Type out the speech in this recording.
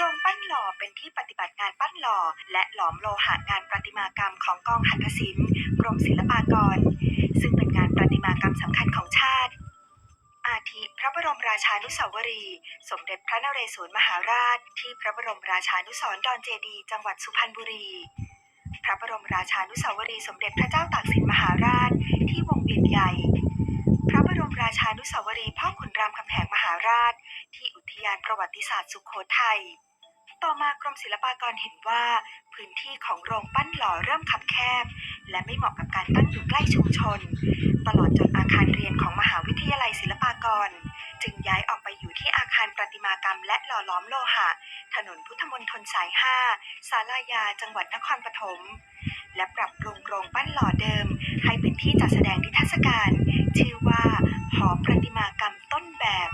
รงปั้นหล่อเป็นที่ปฏิบัติงานปั้นหล่อ และหลอมโลหะงานประติมากรรมของกองหัตถศิลป์กรมศิลปากร ซึ่งเป็นงานประติมากรรมสำคัญของชาติ อาทิพระบรมราชานุสาวรี สมเด็จพระนเรศวรมหาราช ที่พระบรมราชานุสรดอนเจดี จังหวัดสุพรรณบุรี พระบรมราชานุสาวรีสมเด็จพระเจ้าตากสินมหาราช ที่วงเวียนใหญ่พระบรมราชานุสาวรีพ่อขุนรามคำแหงมหาราช ที่อุทยานประวัติศาสตร์สุขโขทัย ต่อมากรมศิลปากรเห็นว่า พื้นที่ของโรงปั้นหล่อเริ่มคับแคบ และไม่เหมาะกับการตั้งอยู่ใกล้ชุมชน ตลอดจนอาคารเรียนของมหาวิทยาลัยศิลปากร จึงย้ายออกไปอยู่ที่อาคารประติมากรรมและหล่อล้อมโลหะ ถนนพุทธมณฑลสาย5ศาลายา จังหวัดนครปฐมและปรับปรุงโรงปั้นหล่อเดิม ให้เป็นที่จัดแสดงนิทรรศการ ชื่อว่าหอประติมากรรมต้นแบบ